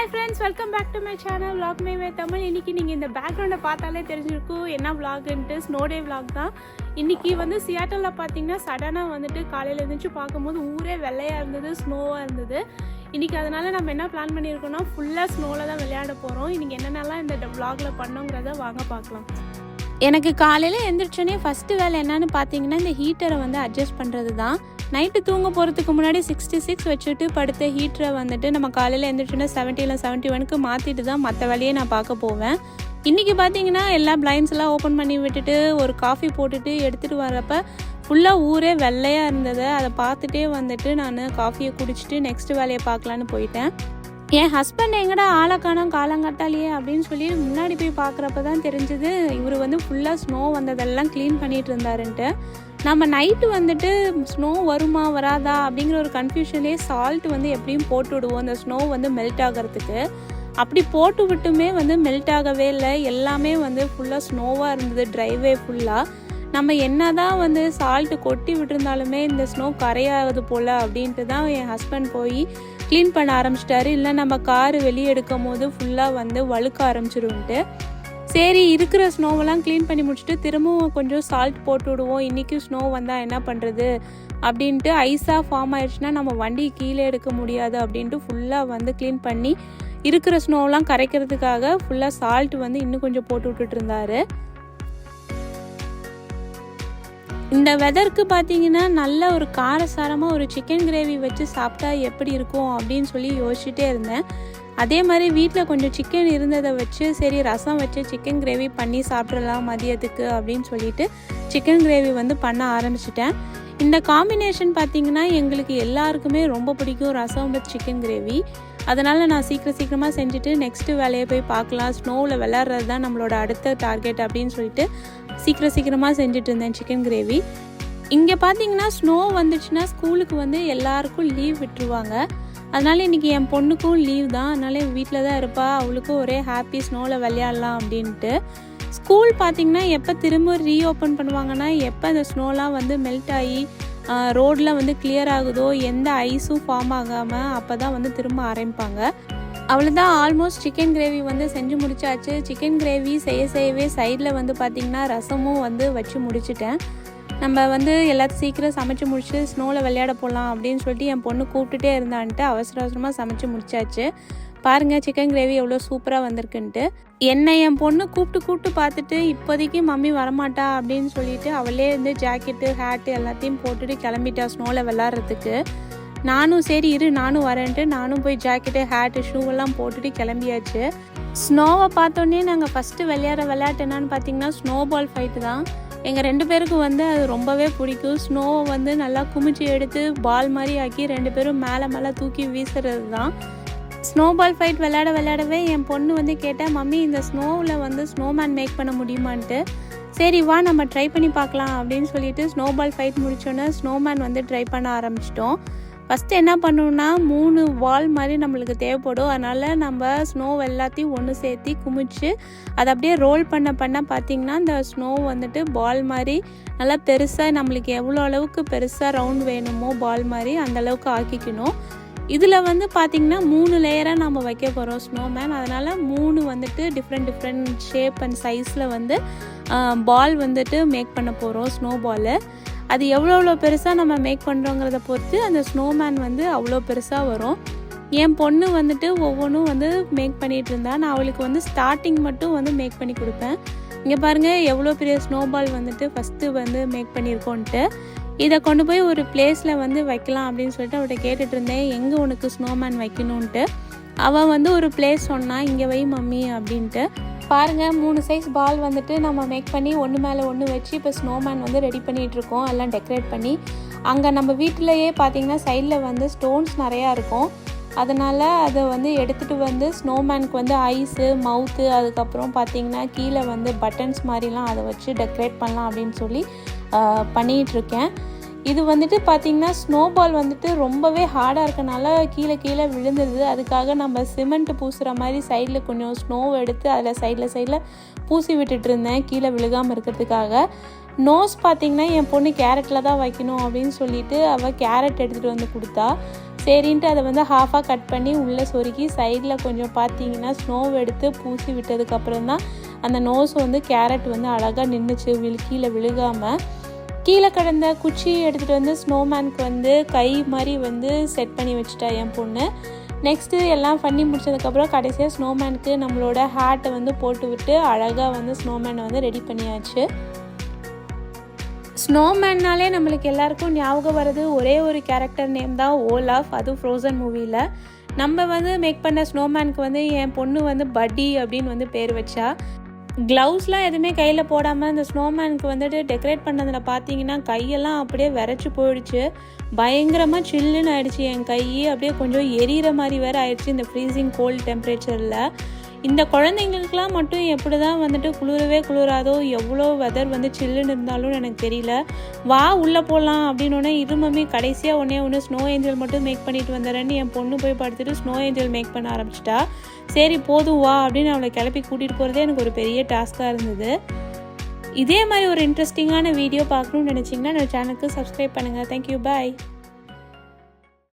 Hi friends welcome back to my channel vlog மே தமிழ் இன்றைக்கி நீங்கள் இந்த பேக்ரவுண்டை பார்த்தாலே தெரிஞ்சிருக்கும் என்ன விளாகுன்ட்டு ஸ்னோ டே vlog தான். இன்றைக்கி வந்து சியாட்டலில் பார்த்தீங்கன்னா சடனாக வந்துட்டு காலையில் எழுந்திரிச்சு பார்க்கும்போது ஊரே வெள்ளையாக இருந்தது ஸ்னோவாக இருந்தது. இன்றைக்கி அதனால் நம்ம என்ன பிளான் பண்ணியிருக்கோம்னா ஃபுல்லாக ஸ்னோவில் தான் விளையாட போகிறோம் இன்றைக்கி என்னென்னலாம் இந்த விளாகில் பண்ணோங்கிறத வாங்க பார்க்கலாம். எனக்கு காலையில் எழுந்திரிச்சோன்னே ஃபஸ்ட்டு வேலை என்னன்னு பார்த்தீங்கன்னா இந்த ஹீட்டரை வந்து அட்ஜஸ்ட் பண்ணுறது தான் நைட்டு தூங்க போகிறதுக்கு முன்னாடி சிக்ஸ்டி சிக்ஸ் வச்சுட்டு படுத்த ஹீட்டரை வந்துட்டு நம்ம காலையில் எந்திரிச்சோன்னா செவன்ட்டியில் செவன்ட்டி ஒனுக்கு மாற்றிட்டு தான் மற்ற வேலையை நான் பார்க்க போவேன். இன்றைக்கி பார்த்தீங்கன்னா எல்லா பிளைண்ட்ஸ் எல்லாம் ஓப்பன் பண்ணி விட்டுட்டு ஒரு காஃபி போட்டுட்டு எடுத்துகிட்டு வரப்ப ஃபுல்லாக ஊரே வெள்ளையாக இருந்தது. அதை பார்த்துட்டே வந்துட்டு நான் காஃபியை குடிச்சிட்டு நெக்ஸ்ட் வேலையை பார்க்கலான்னு போயிட்டேன். என் ஹஸ்பண்ட் எங்கடா ஆளை காணோம் காலங்கட்டாலேயே அப்படின்னு சொல்லி முன்னாடி போய் பார்க்குறப்ப தான் தெரிஞ்சது இவர் வந்து ஃபுல்லாக ஸ்னோ வந்ததெல்லாம் க்ளீன் பண்ணிட்டு இருந்தாருன்ட்டு. நம்ம நைட்டு வந்துட்டு ஸ்னோ வருமா வராதா அப்படிங்கிற ஒரு கன்ஃபியூஷன்லேயே சால்ட் வந்து எப்படியும் போட்டு விடுவோம் அந்த ஸ்னோ வந்து மெல்ட் ஆகிறதுக்கு. அப்படி போட்டு விட்டுமே வந்து மெல்ட் ஆகவே இல்லை எல்லாமே வந்து ஃபுல்லாக ஸ்னோவாக இருந்தது ட்ரைவே ஃபுல்லாக நம்ம என்னதான் வந்து சால்ட்டு கொட்டி விட்டுருந்தாலுமே இந்த ஸ்னோ கரையாகுது போல் அப்படின்ட்டு தான் என் ஹஸ்பண்ட் போய் க்ளீன் பண்ண ஆரம்பிச்சிட்டாரு. இல்லை நம்ம கார் வெளியே எடுக்கும் போது ஃபுல்லாக வந்து வழுக்க ஆரம்பிச்சிடும்ட்டு சரி இருக்கிற ஸ்னோவெல்லாம் க்ளீன் பண்ணி முடிச்சுட்டு திரும்பவும் கொஞ்சம் சால்ட் போட்டு விடுவோம். இன்றைக்கும் ஸ்னோ வந்தால் என்ன பண்ணுறது அப்படின்ட்டு ஐஸாக ஃபார்ம் ஆயிடுச்சுன்னா நம்ம வண்டி கீழே எடுக்க முடியாது அப்படின்ட்டு ஃபுல்லாக வந்து க்ளீன் பண்ணி இருக்கிற ஸ்னோவெல்லாம் கரைக்கிறதுக்காக ஃபுல்லாக சால்ட் வந்து இன்னும் கொஞ்சம் போட்டு விட்டுட்டு இருந்தாரு. இந்த வெதருக்கு பார்த்தீங்கன்னா நல்ல ஒரு காரசாரமாக ஒரு சிக்கன் கிரேவி வச்சு சாப்பிட்டா எப்படி இருக்கும் அப்படின்னு சொல்லி யோசிச்சுட்டே இருந்தேன். அதே மாதிரி வீட்டில் கொஞ்சம் சிக்கன் இருந்ததை வச்சு சரி ரசம் வச்சு சிக்கன் கிரேவி பண்ணி சாப்பிட்றலாம் மதியத்துக்கு அப்படின்னு சொல்லிட்டு சிக்கன் கிரேவி வந்து பண்ண ஆரம்பிச்சிட்டேன். இந்த காம்பினேஷன் பார்த்தீங்கன்னா எங்களுக்கு எல்லாருக்குமே ரொம்ப பிடிக்கும் ரசம் வித் சிக்கன் கிரேவி அதனால் நான் சீக்கிரம் சீக்கிரமாக செஞ்சுட்டு நெக்ஸ்ட்டு வேலையை போய் பார்க்கலாம். ஸ்னோவில் விளாட்றது தான் நம்மளோட அடுத்த டார்கெட் அப்படின்னு சொல்லிட்டு சீக்கிரம் சீக்கிரமாக செஞ்சுட்டு இருந்தேன் சிக்கன் கிரேவி இங்கே பார்த்தீங்கன்னா ஸ்னோ வந்துச்சுன்னா ஸ்கூலுக்கு வந்து எல்லாருக்கும் லீவ் விட்டுருவாங்க. அதனால் இன்றைக்கி என் பொண்ணுக்கும் லீவ் தான். அதனால வீட்டில் தான் இருப்பாள் அவளுக்கும் ஒரே ஹாப்பி ஸ்னோவில் விளையாடலாம் அப்படின்ட்டு. ஸ்கூல் பார்த்தீங்கன்னா எப்போ திரும்ப ரீஓப்பன் பண்ணுவாங்கன்னா எப்போ அந்த ஸ்னோலாம் வந்து மெல்ட் ஆகி ரோடில் வந்து கிளியர் ஆகுதோ எந்த ஐஸும் ஃபார்ம் ஆகாமல் அப்போ தான் வந்து திரும்ப ஆரம்பிப்பாங்க. அவ்வளோதான் ஆல்மோஸ்ட் சிக்கன் கிரேவி வந்து செஞ்சு முடிச்சாச்சு. சிக்கன் கிரேவி செய்ய செய்யவே சைடில் வந்து பார்த்திங்கன்னா ரசமும் வந்து வச்சு முடிச்சிட்டேன். நம்ம வந்து எல்லாத்தையும் சீக்கிரம் சமைச்சு முடிச்சு ஸ்னோவில் விளையாட போகலாம் அப்படின்னு சொல்லிட்டு என் பொண்ணு கூப்பிட்டுட்டே இருந்தான்ட்டு அவசர அவசரமாக சமைச்சு முடிச்சாச்சு. பாருங்கள் சிக்கன் கிரேவி எவ்வளோ சூப்பராக வந்திருக்குன்ட்டு. என்னை என் பொண்ணு கூப்பிட்டு கூப்பிட்டு பார்த்துட்டு இப்போதைக்கு மம்மி வரமாட்டா அப்படின்னு சொல்லிட்டு அவளே வந்து ஜாக்கெட்டு ஹேட்டு எல்லாத்தையும் போட்டுட்டு கிளம்பிட்டா ஸ்னோவில் விளாட்றதுக்கு நானும் சரி இரு நானும் வரேன்ட்டு நானும் போய் ஜாக்கெட்டு ஹேட்டு ஷூவெல்லாம் போட்டுட்டு கிளம்பியாச்சு. ஸ்னோவை பார்த்தோன்னே நாங்கள் ஃபஸ்ட்டு விளையாடுற விளையாட்டு என்னன்னு பார்த்தீங்கன்னா ஸ்னோ பால் ஃபைட்டு தான். எங்கள் ரெண்டு பேருக்கும் வந்து அது ரொம்பவே பிடிக்கும். ஸ்னோவை வந்து நல்லா குமிச்சு எடுத்து பால் மாதிரி ஆக்கி ரெண்டு பேரும் மேலே மேலே தூக்கி வீசுறது தான். ஸ்னோ பால் ஃபைட் விளையாட விளையாடவே என் பொண்ணு வந்து கேட்டேன் மம்மி இந்த ஸ்னோவில் வந்து ஸ்னோமேன் மேக் பண்ண முடியுமான்ட்டு? சரி வா நம்ம ட்ரை பண்ணி பார்க்கலாம் அப்படின்னு சொல்லிட்டு ஸ்னோ பால் ஃபைட் முடிச்சோன்னே ஸ்னோமேன் வந்து ட்ரை பண்ண ஆரம்பிச்சிட்டோம். ஃபஸ்ட்டு என்ன பண்ணணும்னா மூணு வால் மாதிரி நம்மளுக்கு தேவைப்படும். அதனால் நம்ம ஸ்னோ எல்லாத்தையும் ஒன்று சேர்த்து குமிச்சு அதை அப்படியே ரோல் பண்ண பண்ண பார்த்திங்கன்னா அந்த ஸ்னோ வந்துட்டு பால் மாதிரி நல்லா பெருசாக நம்மளுக்கு எவ்வளோ அளவுக்கு பெருசாக ரவுண்ட் வேணுமோ பால் மாதிரி அந்தளவுக்கு ஆக்கிக்கணும். இதில் வந்து பார்த்திங்கன்னா மூணு லேயராக நம்ம வைக்க போகிறோம் ஸ்னோ மேன் அதனால் மூணு வந்துட்டு டிஃப்ரெண்ட் டிஃப்ரெண்ட் ஷேப் அண்ட் சைஸில் வந்து பால் வந்துட்டு மேக் பண்ண போகிறோம் ஸ்னோ பால் அது எவ்வளோ எவ்வளோ பெருசாக நம்ம மேக் பண்ணுறோங்கிறத பொறுத்து அந்த ஸ்னோமேன் வந்து அவ்வளோ பெருசாக வரும். என் பொண்ணு வந்துட்டு ஒவ்வொன்றும் வந்து மேக் பண்ணிகிட்டு இருந்தா. நான் அவளுக்கு வந்து ஸ்டார்டிங் மட்டும் வந்து மேக் பண்ணி கொடுப்பேன். இங்கே பாருங்கள் எவ்வளோ பெரிய ஸ்னோபால் வந்துட்டு ஃபஸ்ட்டு வந்து மேக் பண்ணியிருக்கோன்ட்டு இதை கொண்டு போய் ஒரு பிளேஸில் வந்து வைக்கலாம் அப்படின்னு சொல்லிட்டு அவள்கிட்ட கேட்டுட்டு இருந்தேன். எங்கே உனக்கு ஸ்னோமேன் வைக்கணுன்ட்டு அவள் வந்து ஒரு பிளேஸ் சொன்னான் இங்கே வை மம்மி அப்படின்ட்டு. பாருங்கள் மூணு சைஸ் பால் வந்துட்டு நம்ம மேக் பண்ணி ஒன்று மேலே ஒன்று வச்சு இப்போ ஸ்னோமேன் வந்து ரெடி பண்ணிகிட்டு இருக்கோம். எல்லாம் டெக்கரேட் பண்ணி. அங்கே நம்ம வீட்டிலையே பார்த்தீங்கன்னா சைடில் வந்து ஸ்டோன்ஸ் நிறையா இருக்கும். அதனால் அதை வந்து எடுத்துகிட்டு வந்து ஸ்னோமேனுக்கு வந்து ஐஸு மவுத்து அதுக்கப்புறம் பார்த்தீங்கன்னா கீழே வந்து பட்டன்ஸ் மாதிரிலாம் அதை வச்சு டெக்கரேட் பண்ணலாம் அப்படின்னு சொல்லி பண்ணிகிட்ருக்கேன் இது வந்துட்டு பார்த்திங்கன்னா ஸ்னோபால் வந்துட்டு ரொம்பவே ஹார்டாக இருக்கனால கீழே கீழே விழுந்துருது. அதுக்காக நம்ம சிமெண்ட் பூசுகிற மாதிரி சைடில் கொஞ்சம் ஸ்னோ எடுத்து அதில் சைடில் சைடில் பூசி விட்டுட்டு இருந்தேன் கீழே விழுகாமல் இருக்கிறதுக்காக. நோஸ் பார்த்தீங்கன்னா என் பொண்ணு கேரட்டில் தான் வைக்கணும் அப்படின்னு சொல்லிட்டு அவள் கேரட் எடுத்துகிட்டு வந்து கொடுத்தா. சரின்ட்டு அதை வந்து ஹாஃபாக கட் பண்ணி உள்ளே சொருக்கி சைடில் கொஞ்சம் பார்த்தீங்கன்னா ஸ்னோவை எடுத்து பூசி விட்டதுக்கப்புறம் தான் அந்த நோஸ் வந்து கேரட் வந்து அழகாக நின்றுச்சு விழு கீழே விழுகாமல் கீழே கிடந்த குச்சியை எடுத்துகிட்டு வந்து ஸ்னோமேனுக்கு வந்து கை மாதிரி வந்து செட் பண்ணி வச்சுட்டா என் பொண்ணு. நெக்ஸ்ட்டு எல்லாம் பண்ணி முடிச்சதுக்கப்புறம் கடைசியாக ஸ்னோமேனுக்கு நம்மளோட ஹேட்டை வந்து போட்டு விட்டு அழகாக வந்து ஸ்னோமேனை வந்து ரெடி பண்ணியாச்சு. ஸ்னோமேன்னாலே நம்மளுக்கு எல்லாருக்கும் ஞாபகம் வர்றது ஒரே ஒரு கேரக்டர் நேம் தான் ஓலாஃப் அதுவும் ஃப்ரோசன் மூவியில் நம்ம வந்து மேக் பண்ண ஸ்னோமேனுக்கு வந்து என் பொண்ணு வந்து பட்டி அப்படின்னு வந்து பேர் வச்சா. க்ளவுஸ்லாம் எதுவுமே கையில் போடாமல் இந்த ஸ்னோமேனுக்கு வந்துட்டு டெக்கரேட் பண்ணதில் பார்த்தீங்கன்னா கையெல்லாம் அப்படியே விரைச்சி போயிடுச்சு. பயங்கரமாக சில்லுன்னு ஆயிடுச்சு என் கை அப்படியே கொஞ்சம் எரியிற மாதிரி வேறு ஆயிடுச்சு இந்த ஃப்ரீசிங் கோல்ட் டெம்பரேச்சரில் இந்த குழந்தைங்களுக்குலாம் மட்டும் எப்படி தான் வந்துட்டு குளிரவே குளிராதோ எவ்வளோ வெதர் வந்து சில்லுன்னு இருந்தாலும் எனக்கு தெரியல. வா உள்ளே போகலாம் அப்படின்னோடனே இருமமே கடைசியாக ஒன்றே ஒன்று ஸ்னோ ஏஞ்சல் மட்டும் மேக் பண்ணிட்டு வந்துடுறேன்னு என் பொண்ணு போய் படுத்துட்டு ஸ்னோ ஏஞ்சல் மேக் பண்ண ஆரம்பிச்சிட்டா. சரி போதும் வா அப்படின்னு அவளை கிளப்பி கூட்டிகிட்டு போகிறதே எனக்கு ஒரு பெரிய டாஸ்க்காக இருந்தது. இதே மாதிரி ஒரு இன்ட்ரெஸ்டிங்கான வீடியோ பார்க்கணும்னு நினச்சிங்கன்னா நம்ம சேனலுக்கு சப்ஸ்கிரைப் பண்ணுங்கள் தேங்க்யூ பாய்